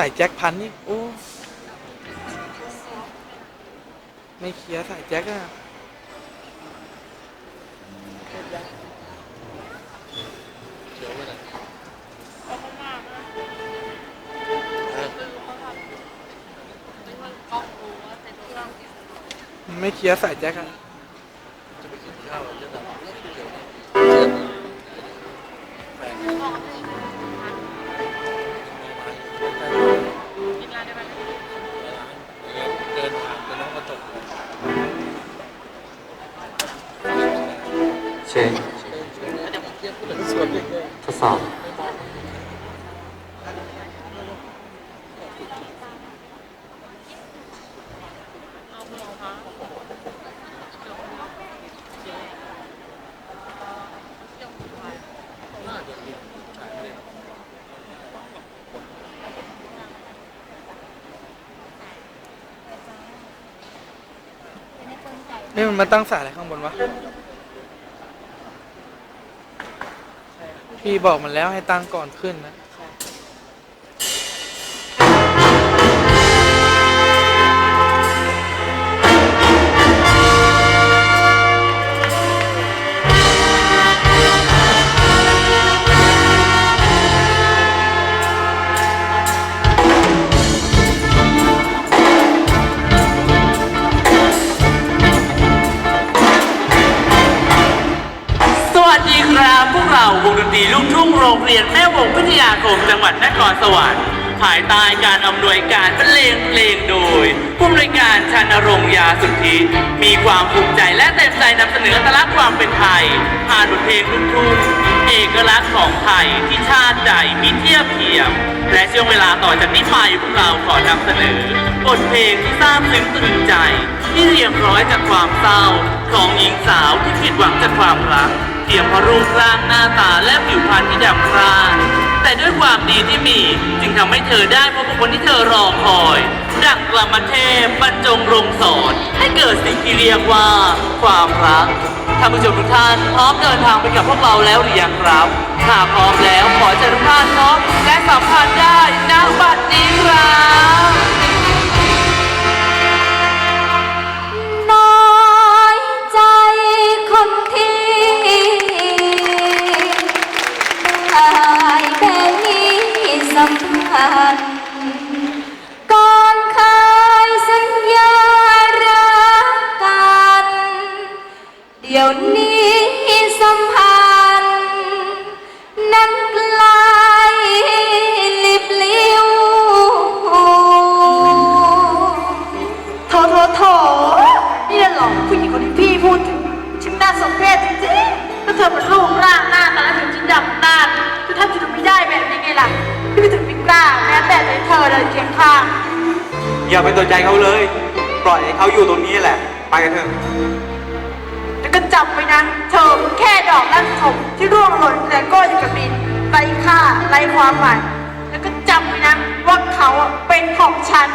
ใส่แจ็คพันนี่โอ้ไม่เคลียร์ใส่แจ็คอะไม่เคลียร์ใส่แจ็คอะ เช็คทดสอบนี่มันมาตั้งสายอะไรข้างบนวะ พี่บอกมันแล้วให้ตั้งก่อนขึ้นนะ คมจังหวัดนครสวรรค์ภายใต้การอำนวยการบรรเลงเพลงโดย ผู้อำนวยการชันรงยาสุทธิ มีความภูมิใจและเต็มใจนำเสนอตลักความเป็นไทย ผ่านบทเพลงลูกทุ่งเอกลักษณ์ของไทยที่ชาติใดมีเทียบเทียม และช่วงเวลาต่อจากนี้ไปพวกเราขอนำเสนอบทเพลงที่ซาบซึ้งตรึงใจ ที่เรียงร้อยจากความเศร้า ของหญิงสาวที่ผิดหวังจากความรักเพียงเพราะรูปร่างหน้าตาและผิวพรรณที่ดำคร่า แต่ด้วยความดีที่มีจึงทำให้เธอได้พบกับคนที่เธอรอคอย ดังกลมเทพบรรจงรงสอนให้เกิดสิ่งที่เรียกว่า ความรักท่านผู้ชมทุกท่านพร้อมเดินทางไปกับพวกเราแล้วหรือยังครับถ้าพร้อมแล้วขอเชิญทุกท่านพร้อมและสัมผัสได้ณบัดนี้ครับ อย่าไปสนใจเขาเลย ปล่อยให้เขาอยู่ตรงนี้แหละ ไปกันเถอะแล้วก็จำไปนะเธอแค่ดอกลั่นทมที่ร่วงหล่นแต่ก็อยู่กับดินไร้ค่าไร้ความหมายแล้วก็จำไว้นะว่าเขาเป็นของฉัน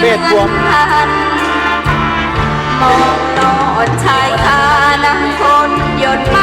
เวทบวนมองโอดชายคานังคนยนต์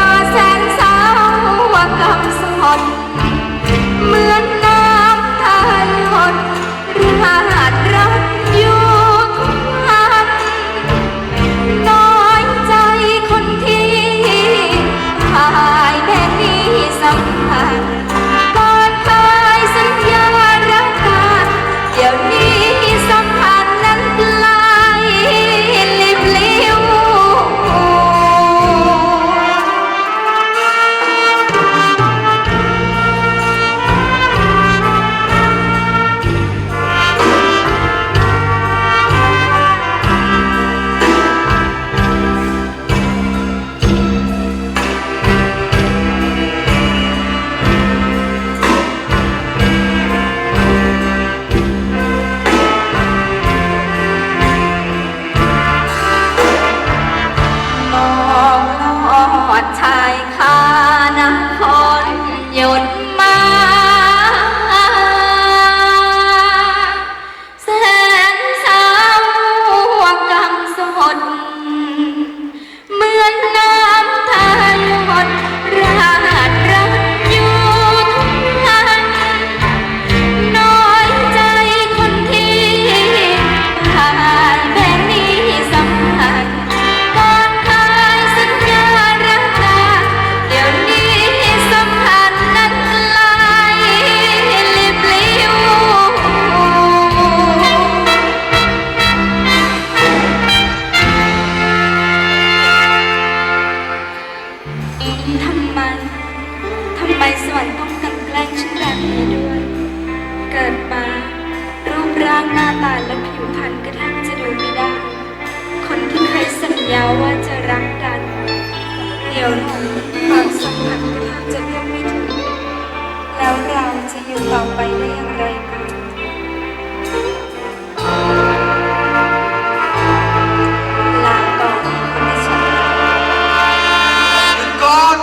ดียวความสัมผัสแทำจะเรียกไม่ถูกแล้วเราจะอยู่ต่อไปได้อย่างไรกันลาก่อนคุณดิฉันหยุดก่อน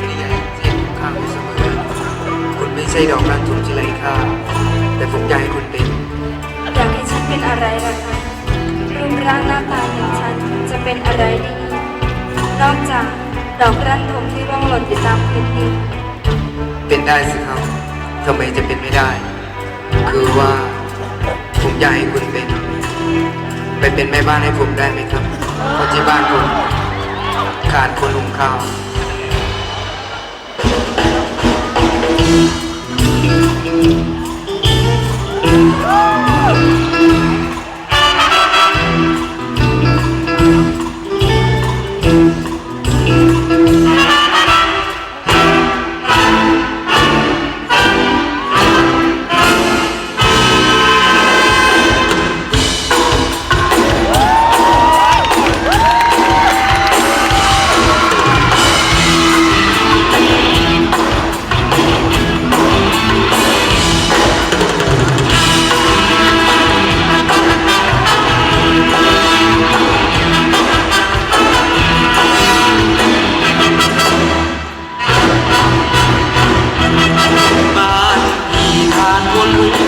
นี่อย่าให้เจ็ข้างเสมอคุณไม่ใช่ดอกรักทุ่มจิไรค่ะ ทำไมจะเป็นไม่ได้ คือว่าผมอยากให้คุณเป็น ไปเป็นแม่บ้านให้ผมได้ไหมครับเพราะที่บ้านผมขาดคนหุงข้าว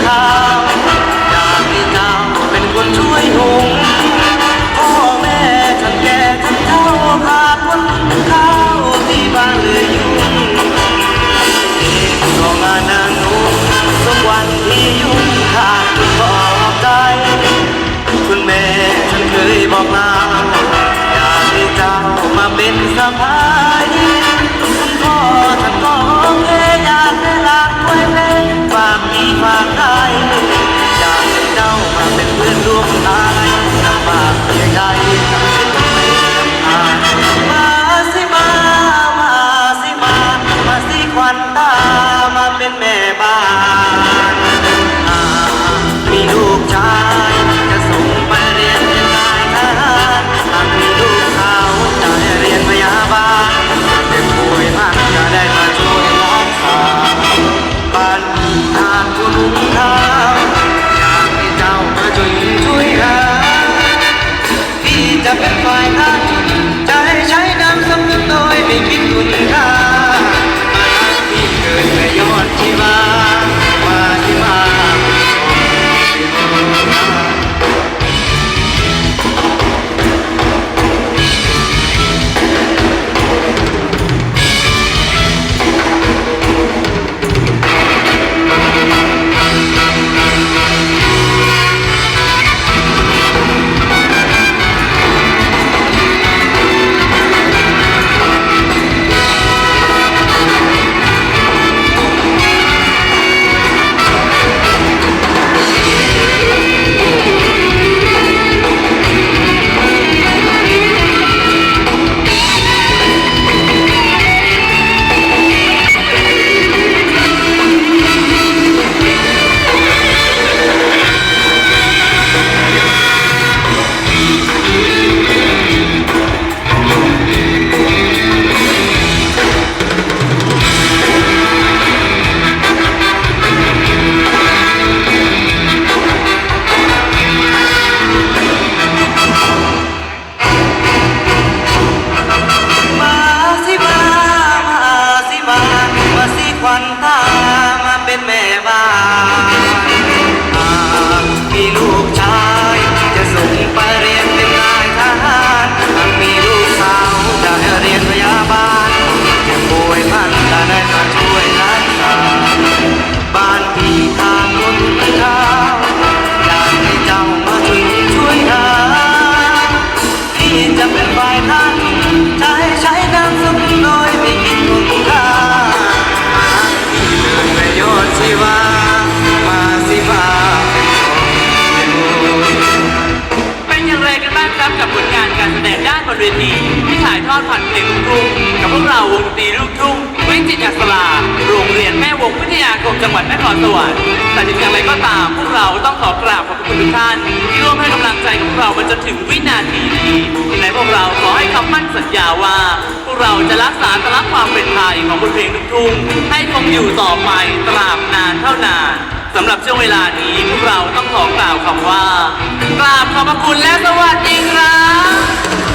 ข้าวอยากมีนาวเป็นคนช่วยหุงพ่อแม่ฉันแก่ฉันเท่าขาดวันข้าวที่บ้านเลยยุ่งเด็กก็มานางนุ่งทุกวันที่ยุ่งขาดก็ออกใจคุณแม่ฉันเคยบอกลาอยากให้เจ้ามาเป็นสะพานายทอดผ่านเพลงลูกทุ่งกับพวกเราวงตีลูกทุ่งวิจิตรอัศราโรงเรียนแม่วงวิทยาคมจังหวัดนครสวรรค์แต่ถึงอย่างไรก็ตามพวกเราต้องขอกราบขอบคุณทุกท่าน ที่ร่วมให้กำลังใจกับพวกเรามาจนถึงวินาทีนี้ในพวกเราขอให้คำมั่นสัญญาว่า พวกเราจะรักษาตลักความเป็นไทยของบทเพลงลูกทุ่งให้คงอยู่ต่อไปตราบนานเท่านานสำหรับช่วงเวลานี้พวกเราต้องขอกล่าวคำว่ากราบขอบพระคุณและสวัสดีครับ